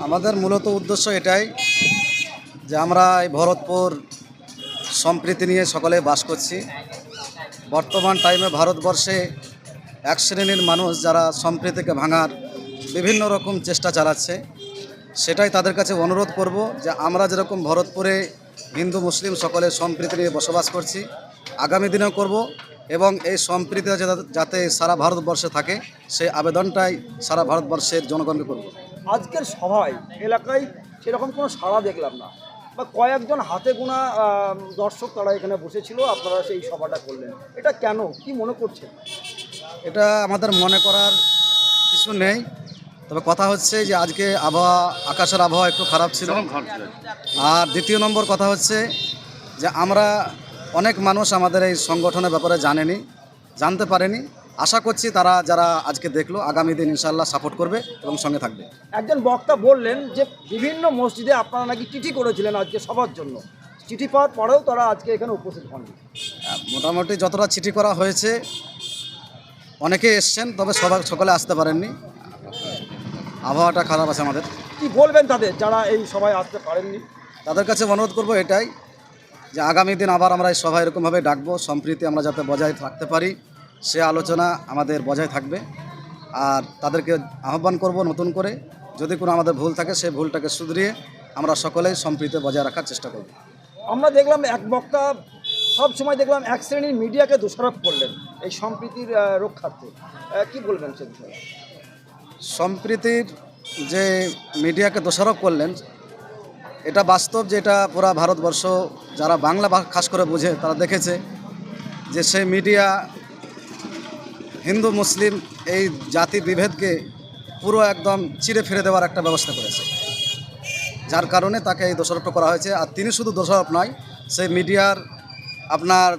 আমাদের মূলত উদ্দেশ্য এটাই যে আমরা এই ভরতপুর সম্প্রীতি নিয়ে সকলে বাস করছি। বর্তমান টাইমে ভারতবর্ষে এক শ্রেণির মানুষ যারা সম্প্রীতিকে ভাঙার বিভিন্ন রকম চেষ্টা চালাচ্ছে, সেটাই তাদের কাছে অনুরোধ করব যে আমরা যেরকম ভরতপুরে হিন্দু, মুসলিম সকলে সম্প্রীতি নিয়ে বসবাস করছি, আগামী দিনেও করব এবং এই সম্প্রীতি যাতে- সারা ভারতবর্ষে থাকে, সেই আবেদনটাই সারা ভারতবর্ষের জনগণকে করব। আজকের সভায় এলাকায় সেরকম কোনো সাড়া দেখলাম না। বা কয়েকজন হাতে গোনা দর্শক তারা এখানে বসেছিল আপনারা সেই সভাটা করলেন। এটা কেন? কি মনে করছেন? এটা আমাদের মনে করার কিছু নেই। তবে কথা হচ্ছে যে আজকে আবহাওয়া আকাশের আবহাওয়া একটু খারাপ ছিল। আর দ্বিতীয় নম্বর কথা হচ্ছে যে আমরা অনেক মানুষ আমাদের এই সংগঠনের ব্যাপারে জানেনি জানতে পারেনি। আশা করছি তারা যারা আজকে দেখল আগামী দিন ইনশাল্লাহ সাপোর্ট করবে এবং সঙ্গে থাকবে। একজন বক্তা বললেন যে বিভিন্ন মসজিদে আপনারা নাকি চিঠি করেছিলেন আজকে সবার জন্য। চিঠি পাওয়ার পরেও তারা আজকে এখানে উপস্থিত আহ, মোটামুটি যতটা চিঠি করা হয়েছে অনেকে এসছেন তবে সবাই সকলে আসতে পারেননি। আবহাওয়াটা খারাপ আছে আমাদের। কি বলবেন তাদের যারা এই সবাই আসতে পারেননি? তাদের কাছে অনুরোধ করব এটাই যে আগামী দিন আবার আমরা এই সভা এরকমভাবে ডাকবো সম্প্রীতি আমরা যাতে বজায় রাখতে পারি। সে আলোচনা আমাদের বজায় থাকবে। আর তাদেরকে আহ্বান করব নতুন করে যদি কোনো আমাদের ভুল থাকে সেই ভুলটাকে শুধরিয়ে আমরা সকলেই সম্প্রীতি বজায় রাখার চেষ্টা করব। আমরা দেখলাম এক বক্তা সব সময় দেখলাম এক শ্রেণির মিডিয়াকে দোষারোপ করলেন এই সম্প্রীতির রক্ষার্থে। কি বলবেন সে বিষয়ে? সম্প্রীতির যে মিডিয়াকে দোষারোপ করলেন এটা বাস্তব যে এটা পুরা ভারতবর্ষ যারা বাংলা খাস করে বোঝে তারা দেখেছে যে সেই মিডিয়া হিন্দু মুসলিম এই জাতি বিভেদকে পুরো একদম চিরে ফিরে দেওয়ার একটা ব্যবস্থা করেছে। যার কারণে তাকে এই দোষারোপটা করা হয়েছে। আর তিনি শুধু দোষারোপ নয় সেই মিডিয়ার আপনার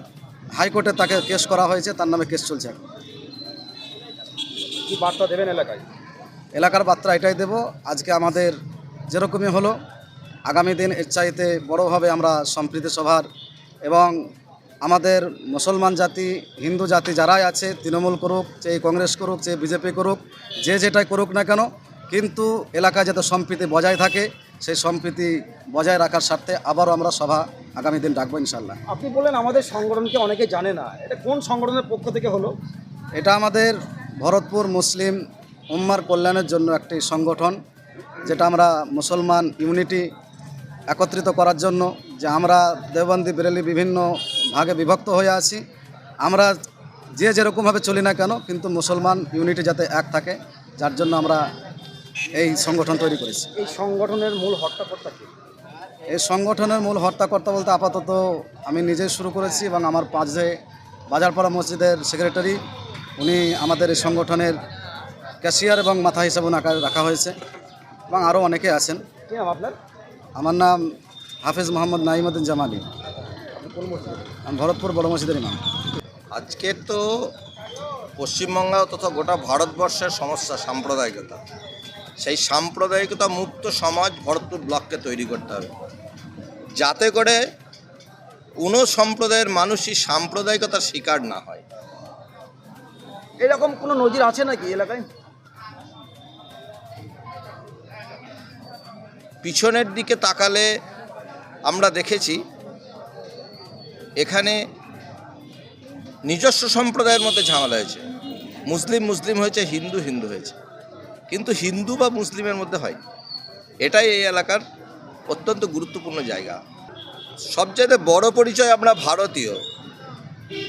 হাইকোর্টে তাকে কেস করা হয়েছে তার নামে কেস চলছে এখন। কি বার্তা দেবেন এলাকায়? এলাকার বার্তা এটাই দেব আজকে আমাদের যেরকমই হলো আগামী দিন এর চাইতে বড়োভাবে আমরা সম্প্রীতি সভার এবং আমাদের মুসলমান জাতি হিন্দু জাতি যারাই আছে তৃণমূল করুক চেয়ে কংগ্রেস করুক চেয়ে বিজেপি করুক যে যেটাই করুক না কেন কিন্তু এলাকায় যাতে সম্প্রীতি বজায় থাকে সেই সম্প্রীতি বজায় রাখার স্বার্থে আবারও আমরা সভা আগামী দিন ডাকবো ইনশাল্লাহ আপনি বললেন আমাদের সংগঠনকে অনেকে জানে না। এটা কোন সংগঠনের পক্ষ থেকে হলো? এটা আমাদের ভরতপুর মুসলিম উম্মার কল্যাণের জন্য একটি সংগঠন যেটা আমরা মুসলমান ইউনিটি একত্রিত করার জন্য যে আমরা দেওবন্দি বেরেলি বিভিন্ন ভাগে বিভক্ত হয়ে আছি। আমরা যে যেরকমভাবে চলি না কেন কিন্তু মুসলমান ইউনিটি যাতে এক থাকে যার জন্য আমরা এই সংগঠন তৈরি করেছি। এই সংগঠনের মূল হট্টাকর্তা কি? এই সংগঠনের মূল হর্তাকর্তা বলতে আপাতত আমি নিজেই শুরু করেছি এবং আমার পাশে বাজারপাড়া মসজিদের সেক্রেটারি উনি আমাদের এই সংগঠনের ক্যাশিয়ার এবং মাথা হিসাবে ওনাকে রাখা হয়েছে এবং আরও অনেকে আছেন। আপনার? আমার নাম হাফিজ মোহাম্মদ নাইমুদ্দিন জামালি। আমি ভরতপুর বড় মসজিদের ইমাম। আজকে তো পশ্চিমবঙ্গ তথা গোটা ভারতবর্ষের সমস্যা সাম্প্রদায়িকতা। সেই সাম্প্রদায়িকতা মুক্ত সমাজ ভরতপুর ব্লককে তৈরি করতে হবে। যাতে করে কোনো সম্প্রদায়ের মানুষই সাম্প্রদায়িকতার শিকার না হয়। এরকম কোনো নজির আছে নাকি এলাকায়? পিছনের দিকে তাকালে আমরা দেখেছি এখানে নিজস্ব সম্প্রদায়ের মধ্যে ঝামেলা হয়েছে। মুসলিম মুসলিম হয়েছে, হিন্দু হিন্দু হয়েছে। কিন্তু হিন্দু বা মুসলিমের মধ্যে হয়। এটাই এই এলাকার অত্যন্ত গুরুত্বপূর্ণ জায়গা। সবচেয়ে বড় পরিচয় আমরা ভারতীয়।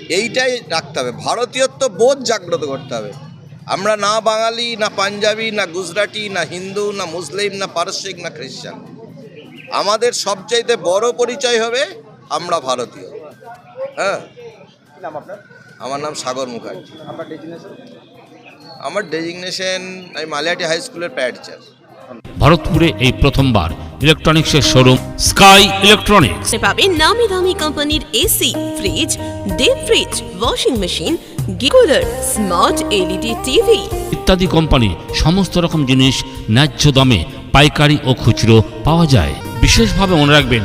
এইটাই রাখতে হবে। ভারতীয়ত্ব বোধ জাগ্রত করতে হবে। আমরা না বাঙালি, না পাঞ্জাবি, না গুজরাটি, না হিন্দু, না মুসলিম, না পারস্যিক না খ্রিস্টান আমাদের সবচাইতে বড় পরিচয় হবে আমরা ভারতীয়। হ্যাঁ। নাম আপনার? আমার নাম সাগর মুখার্জি। আপনার আমার ডেজিগনেশন আমি মালিয়াটি হাই স্কুলের প্যাড টিচার। ভারতপুরে এই প্রথমবার ইলেকট্রনিক্সের শোরুম স্কাই ইলেকট্রনিক্স। পাবেন নামি দামি কোম্পানির AC fridge deep fridge washing machine গিকুলার smart LED TV. ইত্যাদি কোম্পানি সমস্ত রকম জিনিস ন্যায্য দামে পাইকারি ও খুচরো পাওয়া যায়। বিশেষভাবে মনে রাখবেন